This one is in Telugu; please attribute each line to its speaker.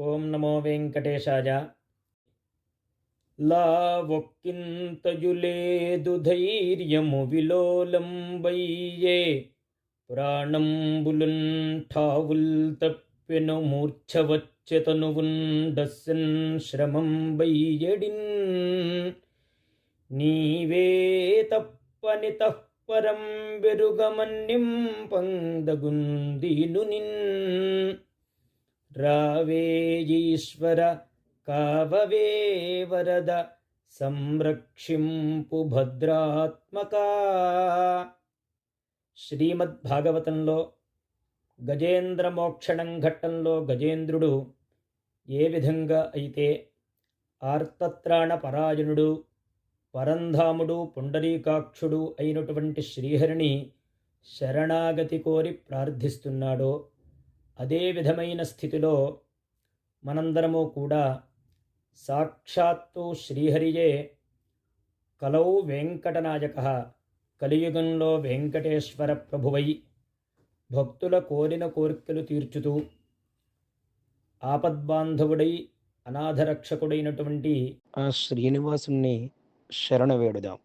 Speaker 1: ఓం నమో వెంకటేశాయ. లావొక్కింతయులేదు ధైర్యము విలోలంబయ్యే ప్రాణంబులున్ ఠావుల్ తప్పెను మూర్ఛవచ్చెతనువుండస్సన్ శ్రమం బయ్యడిన్ నీవే తప్పని తప్పరం వెరుగమన్నిం పందగుందీను నిన్ రావేజీశ్వర కావవే వరద సంరక్షింపు భద్రాత్మకా. శ్రీమద్భాగవతంలో గజేంద్ర మోక్షణం ఘట్టంలో గజేంద్రుడు ఏ విధంగా అయితే ఆర్తత్రాణ పరాయణుడు పరంధాముడు పుండరీకాక్షుడు అయినటువంటి శ్రీహరిని శరణాగతి కోరి ప్రార్థిస్తున్నాడో అదే విధమైన స్థితిలో మనందరము కూడా సాక్షాత్తు శ్రీహరియే కలౌ వెంకటనాయక కలియుగంలో వెంకటేశ్వర ప్రభువై. భక్తుల కోరిన కోరికలు తీర్చుతూ ఆపద్బాంధవుడై అనాథరక్షకుడైనటువంటి
Speaker 2: ఆ శ్రీనివాసుని శరణ వేడుదాం